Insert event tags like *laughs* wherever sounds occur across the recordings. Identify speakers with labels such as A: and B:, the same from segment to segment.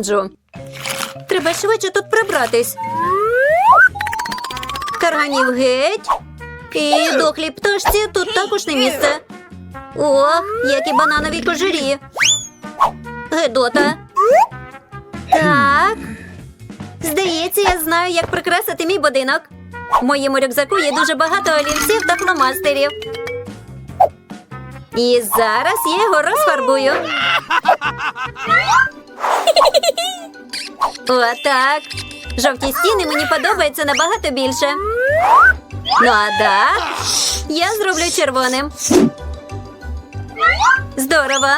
A: Джо. Треба швидше тут прибратись. Карганів геть. І дохлій пташці тут також не місце. Ох, які бананові кожурі. Гедота. Так. Здається, я знаю, як прикрасити мій будинок. В моєму рюкзаку є дуже багато олівців та фломастерів. І зараз я його розфарбую. Отак. Жовті стіни мені подобаються набагато більше. Ну а дах я зроблю червоним. Здорово.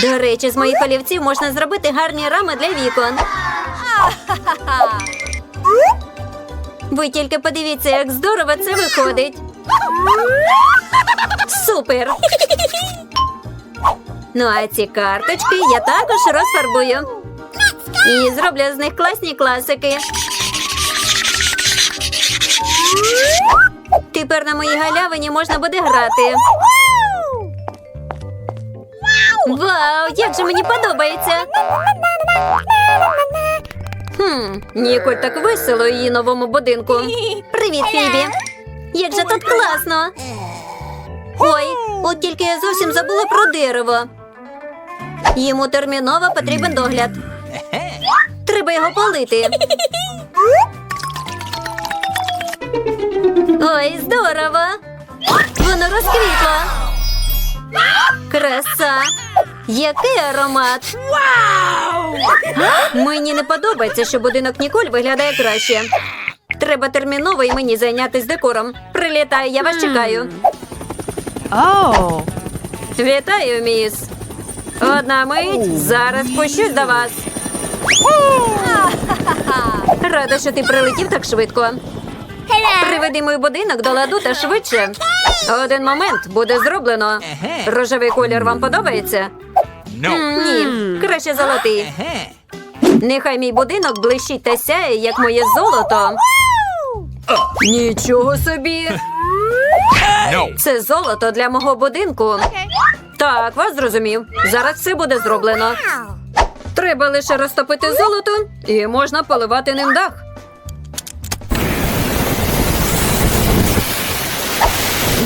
A: До речі, з моїх олівців можна зробити гарні рами для вікон. Ви тільки подивіться, як здорово це виходить. Супер! Ну а ці карточки я також розфарбую. І зроблю з них класні класики. Тепер на моїй галявині можна буде грати. Вау, як же мені подобається. Хм, Ніколь так весело її новому будинку. Привіт, Фібі. Як же тут класно. Ой, от тільки я зовсім забула про дерево. Йому терміново потрібен догляд. Треба його полити. Ой, здорово! Воно розквітло. Краса! Який аромат! Мені не подобається, що будинок Ніколь виглядає краще. Треба терміново і мені зайнятися декором. Прилітаю, я вас чекаю.
B: Oh.
A: Вітаю, міс. Одна мить, зараз спущусь до вас. Рада, що ти прилетів так швидко. Приведи мій будинок до ладу та швидше. Один момент буде зроблено. Рожевий колір вам подобається? Ні, краще золотий. Нехай мій будинок блищить та сяє, як моє золото. Нічого собі. *laughs*
C: No.
A: Це золото для мого будинку. Так, вас зрозумів. Зараз все буде зроблено. Треба лише розтопити золото і можна поливати ним дах.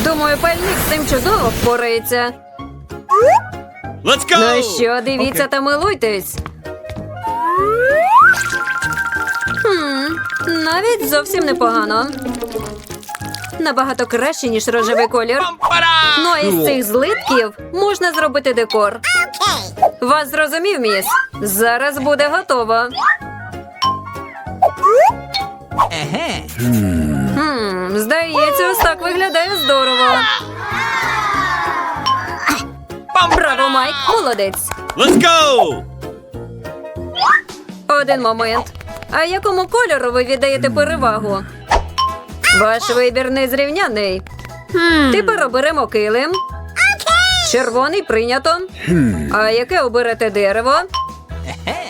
A: Думаю, пальник з цим чудово впорається.
C: Let's go.
A: Ну що, дивіться та милуйтесь. Хм, навіть зовсім непогано. Набагато краще, ніж рожевий колір. Ну а із цих злитків можна зробити декор. Вас зрозумів, міс? Зараз буде готово. Хм, здається, ось так виглядає здорово. Браво, Майк, молодець.
C: Let's go.
A: Один момент. А якому кольору ви віддаєте перевагу? Ваш вибір незрівняний. Тепер оберемо килим. Червоний прийнято. А яке оберете дерево?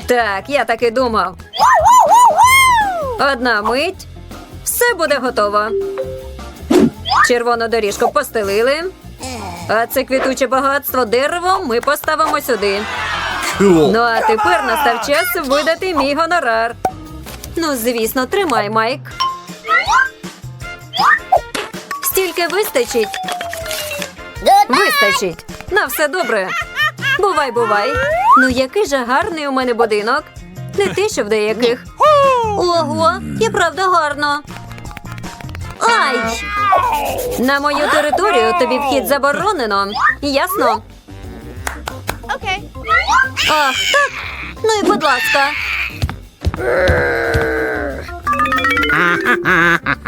A: Так, я так і думав. Одна мить. Все буде готово. Червону доріжку постелили. А це квітуче багатство дерево ми поставимо сюди. Ну а тепер настав час видати мій гонорар. Ну, звісно, тримай, Майк. Стільки вистачить. Вистачить. На все добре. Бувай, бувай. Ну, який же гарний у мене будинок. Не те, що в деяких. Ого, і правда гарно. Ай! На мою територію тобі вхід заборонено. Ясно?
B: Okay.
A: Ах, так. Ну і будь ласка.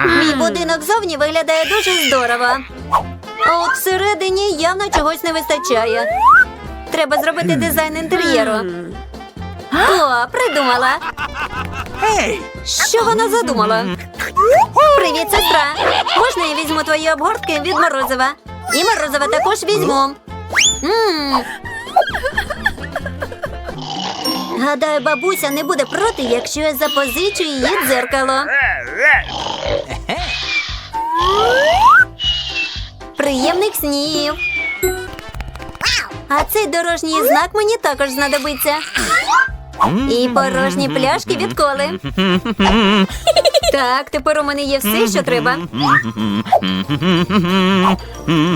A: Мій будинок зовні виглядає дуже здорово. А от всередині явно чогось не вистачає. Треба зробити дизайн інтер'єру. О, придумала. Що вона задумала? Привіт, сестра. Можна я візьму твої обгортки від морозива? І морозива також візьму. М. Гадаю, бабуся не буде проти, якщо я запозичу її дзеркало. Приємних снів. А цей дорожній знак мені також знадобиться. І порожні пляшки від коли. Так, тепер у мене є все, що треба.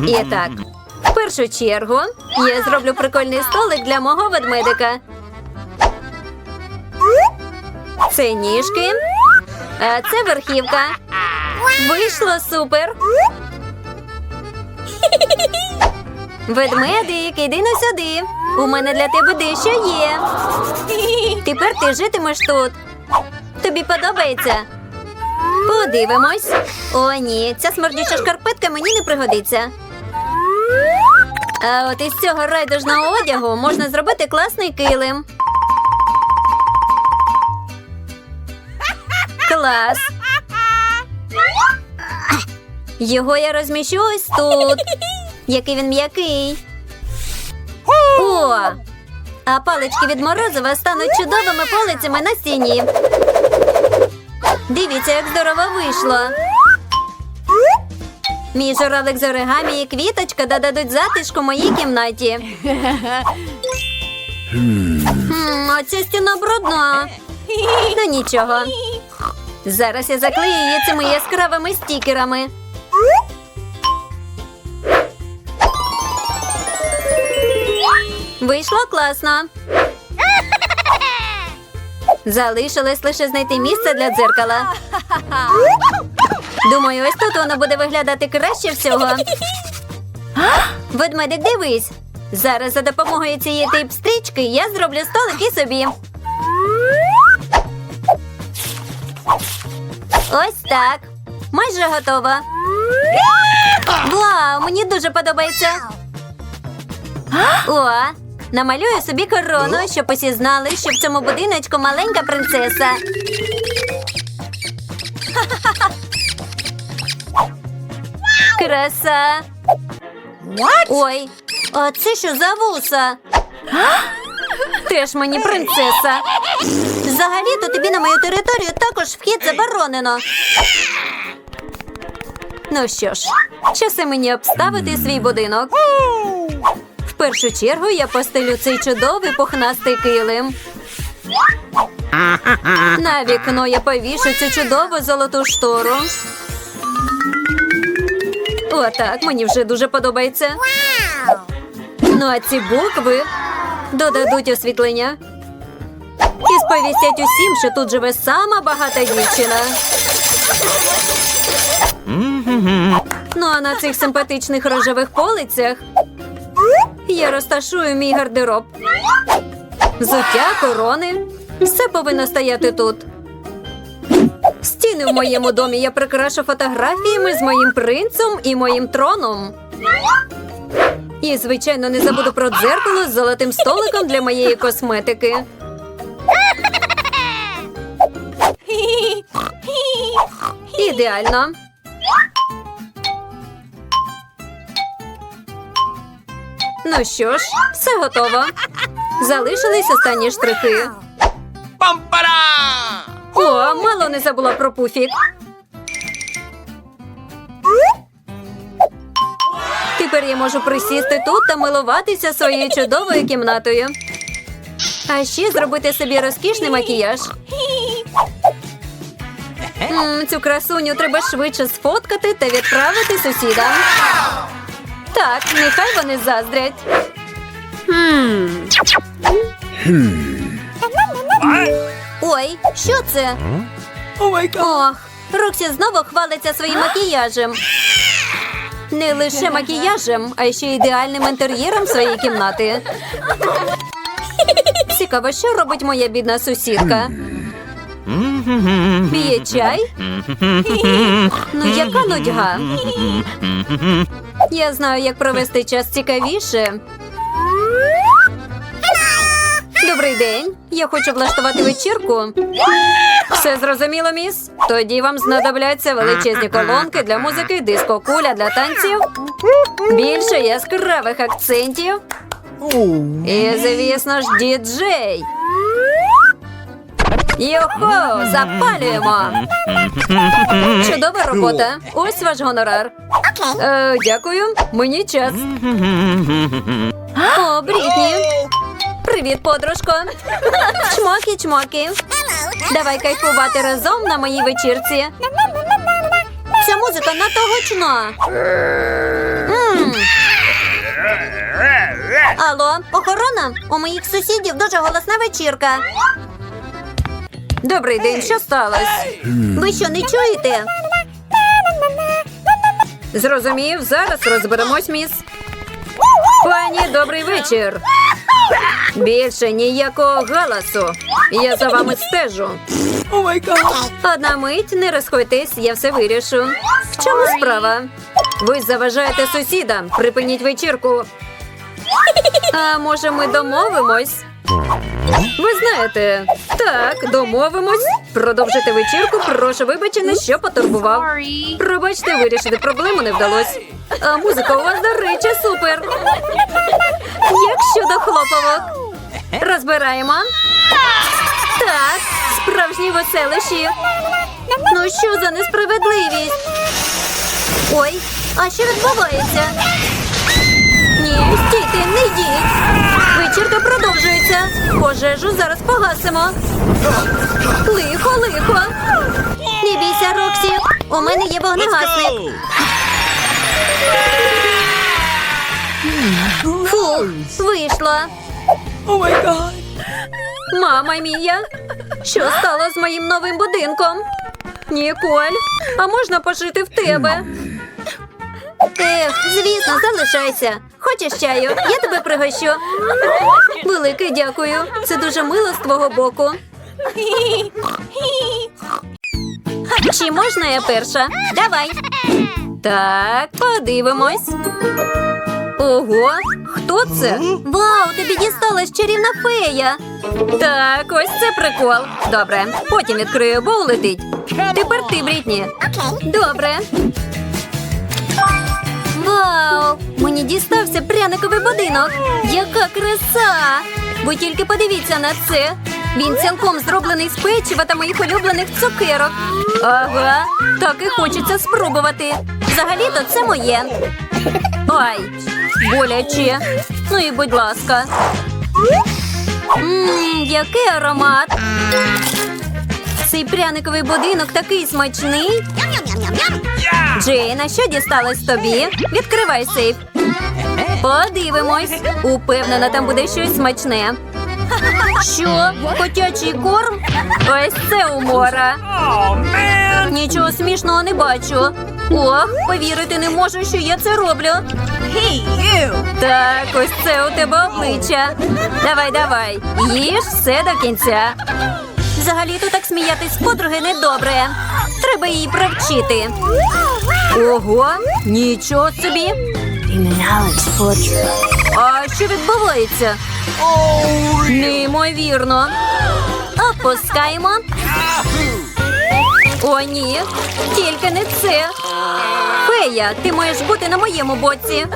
A: І так, в першу чергу я зроблю прикольний столик для мого ведмедика. Це ніжки, а це верхівка. Вийшло супер. Ведмедик, іди на сюди. У мене для тебе дещо є. Тепер ти житимеш тут. Тобі подобається? Подивимось. О, ні, ця смердюча шкарпетка мені не пригодиться. А от із цього райдужного одягу можна зробити класний килим. Клас. Його я розміщу ось тут. Який він м'який. О! А палички від морозива стануть чудовими полицями на стіні. Дивіться, як здорово вийшло. Мій журавлик з оригамі і квіточка додадуть затишку моїй кімнаті. Хм, оця стіна брудна. Ну нічого. Зараз я заклею її цими яскравими стікерами. Вийшло класно. Залишилось лише знайти місце для дзеркала. Думаю, ось тут воно буде виглядати краще всього. Ведмедик, дивись. Зараз за допомогою цієї тейп-стрічки я зроблю столик і собі. Ось так. Майже готова. Вау, мені дуже подобається. О, намалюю собі корону, щоб усі знали, що в цьому будиночку маленька принцеса. Краса. Ой, а це що за вуса? Теж мені принцеса. Взагалі-то тобі на мою територію також вхід заборонено. Ну що ж, часи мені обставити свій будинок. В першу чергу я постелю цей чудовий пухнастий килим. На вікно я повішу цю чудову золоту штору. Отак, мені вже дуже подобається. Ну а ці букви додадуть освітлення. І сповістять усім, що тут живе сама багата дівчина. Ну а на цих симпатичних рожевих полицях я розташую мій гардероб. Взуття, корони. Все повинно стояти тут. Стіни в моєму домі я прикрашу фотографіями з моїм принцем і моїм троном. І, звичайно, не забуду про дзеркало з золотим столиком для моєї косметики. Ідеально. Ну що ж, все готово. Залишились останні штрихи.
C: Пам-пара!
A: О, мало не забула про пуфік. Тепер я можу присісти тут та милуватися своєю чудовою кімнатою. А ще зробити собі розкішний макіяж. М, цю красуню треба швидше сфоткати та відправити сусідам. Так, нехай вони заздрять. Ой, що це? Ох, Роксі знову хвалиться своїм макіяжем. Не лише макіяжем, а ще ідеальним інтер'єром своєї кімнати. Цікаво, що робить моя бідна сусідка. П'є чай? Ну, яка нудьга? Я знаю, як провести час цікавіше. Добрий день. Я хочу влаштувати вечірку. Все зрозуміло, міс? Тоді вам знадобляться величезні колонки для музики, диско-куля для танців, більше яскравих акцентів. І, звісно ж, діджей. Йохо, запалюємо. Чудова робота. Ось ваш гонорар. Е, дякую. Мені час. О, Брітні. Привіт, подружко. Чмоки, чмоки. Давай кайфувати разом на моїй вечірці. Ця музика надто гучна. М. Алло, охорона? У моїх сусідів дуже голосна вечірка. Добрий день, що сталося? Ви що, не чуєте? Зрозумів, зараз розберемось, міс. Пані, добрий вечір. Більше ніякого галасу. Я за вами стежу. Одна мить, не розходьтесь, я все вирішу. В чому справа? Ви заважаєте сусідам. Припиніть вечірку. А може, ми домовимось? Ви знаєте, так, домовимось. Продовжити вечірку. Прошу вибачення, що потурбував. Пробачте, вирішити проблему не вдалося. А музика у вас, до речі, супер. Як щодо хлоповок? Розбираємо. Так, справжні веселищі. Ну що за несправедливість? Ой, а що відбувається? Ні, стійте, не йдіть. Вечірка продовжується. Пожежу зараз погасимо. Лихо, лихо. Не бійся, Роксі. У мене є вогнегасник. Фу, вийшло. Мама мія, що стало з моїм новим будинком? Ніколь, а можна пожити в тебе? Ех, звісно, залишайся. Хочеш чаю? Я тебе пригощу. Велике дякую. Це дуже мило з твого боку. Чи можна я перша? Давай. Так, подивимось. Ого, хто це? Вау, тобі дісталась чарівна фея. Так, ось це прикол. Добре, потім відкрию, бо улетить. Тепер ти, Брітні. Добре. Вау! Мені дістався пряниковий будинок. Яка краса! Ви тільки подивіться на це. Він цілком зроблений з печива та моїх улюблених цукерок. Ага, так і хочеться спробувати. Взагалі-то це моє. Ай, боляче. Ну і будь ласка. Ммм, який аромат. Цей пряниковий будинок такий смачний. Джейн, а що дісталось тобі? Відкривай сейф. Подивимось. Упевнена, там буде щось смачне. Що? Котячий корм? Ось це умора. Нічого смішного не бачу. Ох, повірити не можу, що я це роблю. Так, ось це у тебе обличчя. Давай, давай. Їж все до кінця. Взагалі-то так сміятись подруги недобре. Треба її провчити. Ого, нічого собі. А що відбувається? Неймовірно. Опускаємо. О, ні, тільки не це. Фея, ти маєш бути на моєму боці.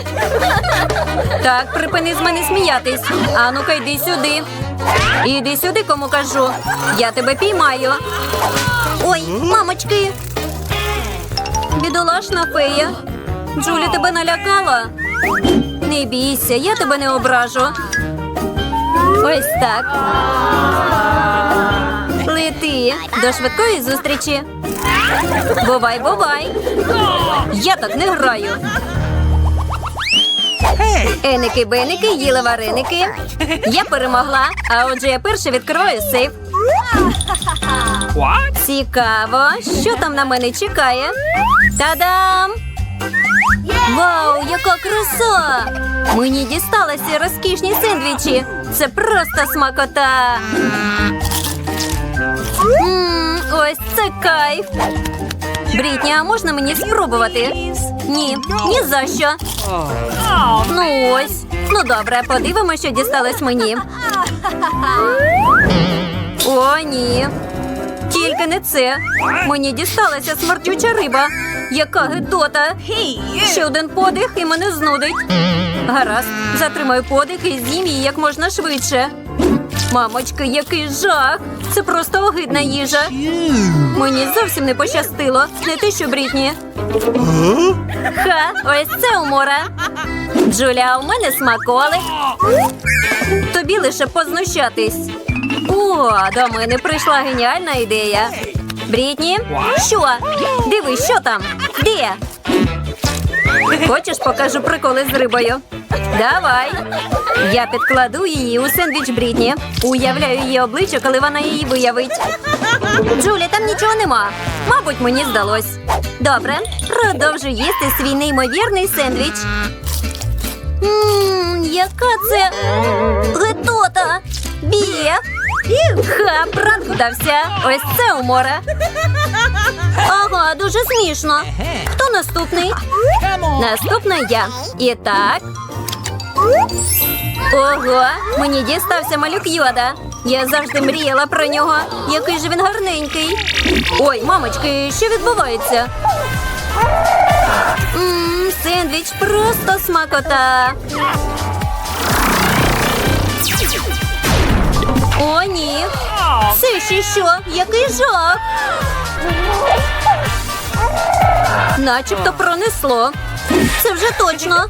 A: Так, припини з мене сміятись. А ну-ка, йди сюди. Іди сюди, кому кажу. Я тебе піймаю. Ой, мамочки. Бідолашна фея. Джулі тебе налякала. Не бійся, я тебе не ображу. Ось так. Лети до швидкої зустрічі. Бувай, бувай. Я так не граю. Еники беники їли вареники. Я перемогла, а отже я перша відкриваю сейф. Цікаво, що там на мене чекає. Та-дам! Вау, яка краса! Мені дісталися розкішні сендвічі. Це просто смакота. Ось це кайф. Брітні, а можна мені спробувати? Ні, ні за що. Ну ось. Ну добре, подивимося, що дісталось мені. О, ні. Тільки не це. Мені дісталася смердюча риба. Яка гидота. Ще один подих і мене знудить. Гаразд, затримаю подих і з'їм її як можна швидше. Мамочки, який жах! Це просто огидна їжа. Мені зовсім не пощастило. Не те, що Брітні. Ха, ось це умора. Джуля, у мене смаколик. Тобі лише познущатись. О, до мене прийшла геніальна ідея. Брітні, що? Дивись, що там? Де? Хочеш, покажу приколи з рибою? Давай. Я підкладу її у сендвіч Брітні. Уявляю її обличчя, коли вона її виявить. Джулі, там нічого нема. Мабуть, мені здалось. Добре, продовжу їсти свій неймовірний сендвіч. Ммм, яка це гидота! Бє! Ха, пранк вдався. Ось це умора. Ага, дуже смішно. Хто наступний? Наступна я. І так. Ого, мені дістався малюк Йода. Я завжди мріяла про нього. Який же він гарненький. Ой, мамочки, що відбувається? Ммм, сендвіч просто смакота. О, ні. Це ще що? Який жах? Начебто пронесло. Це вже точно.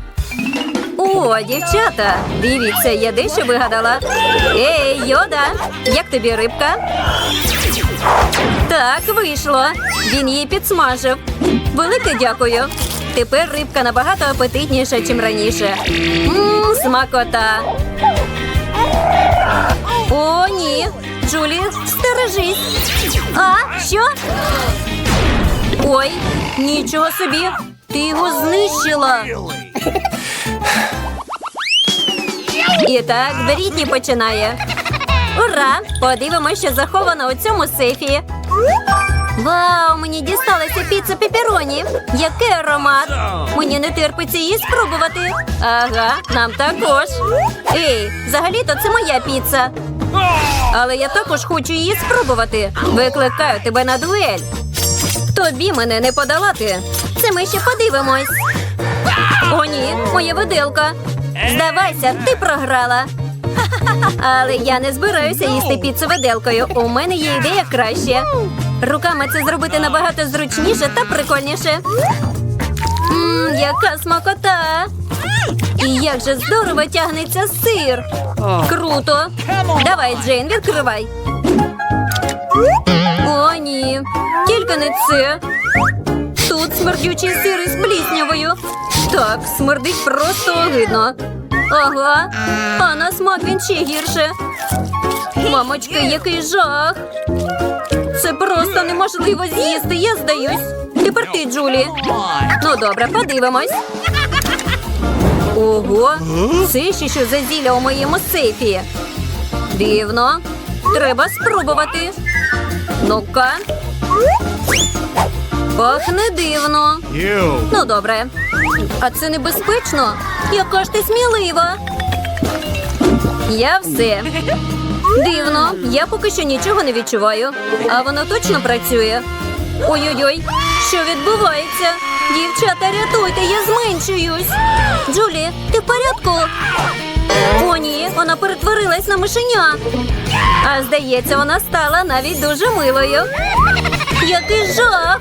A: О, дівчата, дивіться, я дещо вигадала. Ей, йода, як тобі рибка? Так, вийшло. Він її підсмажив. Велике дякую. Тепер рибка набагато апетитніша, ніж раніше. Мм, смакота. О, ні. Джулі, стережись. А, що? Ой, нічого собі. Ти його знищила. І так, Брітні починає. Ура! Подивимося, що заховано у цьому сейфі. Вау, мені дісталася піца пеппероні. Який аромат! Мені не терпиться її спробувати. Ага, нам також. Ей, взагалі-то це моя піца. Але я також хочу її спробувати. Викликаю тебе на дуель. Тобі мене не подолати. Це ми ще подивимось. О, ні, моя виделка. Здавайся, ти програла. *laughs* Але я не збираюся їсти піцу виделкою. У мене є ідея краще. Руками це зробити набагато зручніше та прикольніше. Мм, яка смакота! І як же здорово тягнеться сир. Круто. Давай, Джейн, відкривай. О, ні. Тільки не це. Тут смердючий сир із пліснявою. Так, смердить просто огидно. Ага, а на смак ще гірше. Мамочки, який жах. Це просто неможливо з'їсти, я здаюсь. Тепер ти, Джулі. Ну добре, подивимось. Ого, це ще що за зілля у моєму сейфі. Дивно. Треба спробувати. Ну-ка. Пахне дивно. Ну, добре. А це небезпечно? Яка ж ти смілива? Я все. Дивно, я поки що нічого не відчуваю. А воно точно працює. Ой-ой-ой, що відбувається? Дівчата, рятуйте, я зменшуюсь. Джулі, ти в порядку? О, ні, вона перетворилась на мишеня. А здається, вона стала навіть дуже милою. Який жах!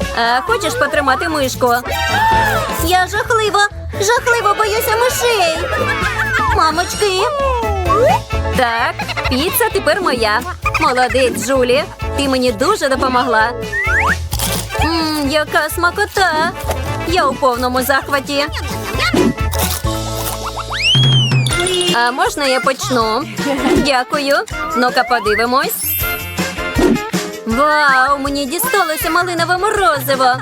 A: А хочеш потримати мишку? Я жахливо, жахливо боюся мишей. Мамочки. Так, піца тепер моя. Молодець, Джулі. Ти мені дуже допомогла. Мм, яка смакота. Я у повному захваті. А можна я почну? Дякую. Ну-ка подивимось. Вау, мені дісталося малинове морозиво.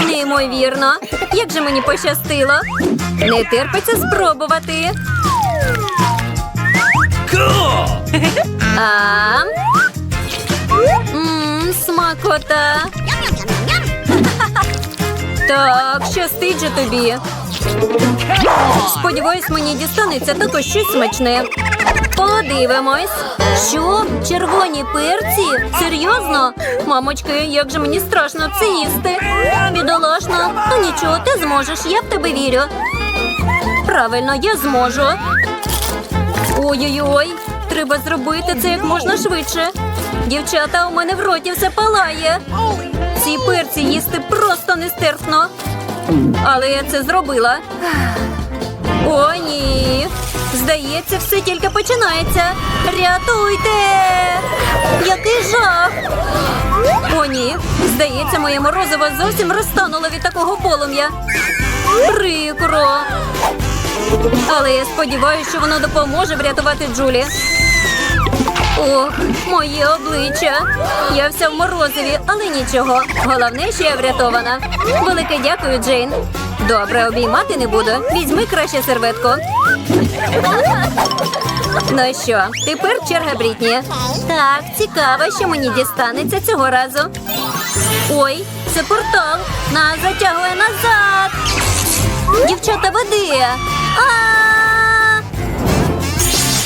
A: Неймовірно. Як же мені пощастило. Не терпиться спробувати. А? Мм, смакота. Так, щастить же тобі. Сподіваюсь, мені дістанеться також щось смачне. Подивимось. Що? Червоні перці? Серйозно? Мамочки, як же мені страшно це їсти. Бідолашно. Ну нічого, ти зможеш, я в тебе вірю. Правильно, я зможу. Ой-ой-ой, треба зробити це як можна швидше. Дівчата, у мене в роті все палає. Ці перці їсти просто нестерпно. Але я це зробила. О, ні. Здається, все тільки починається. Рятуйте! Який жах! О, ні. Здається, моє морозиво зовсім розтануло від такого полум'я. Прикро. Але я сподіваюся, що воно допоможе врятувати Джулі. Ох, моє обличчя. Я вся в морозиві, але нічого. Головне, що я врятована. Велике дякую, Джейн. Добре, обіймати не буду. Візьми краще серветку. Ну що, тепер черга Брітні. Так, цікаво, що мені дістанеться цього разу. Ой, це портал. Нас затягує назад. Дівчата, води. А!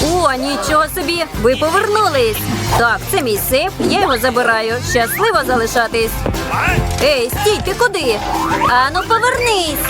A: О, нічого собі! Ви повернулись. Так, це мій сип, я його забираю. Щасливо залишатись. Ей, стій, ти куди? Ану, повернись.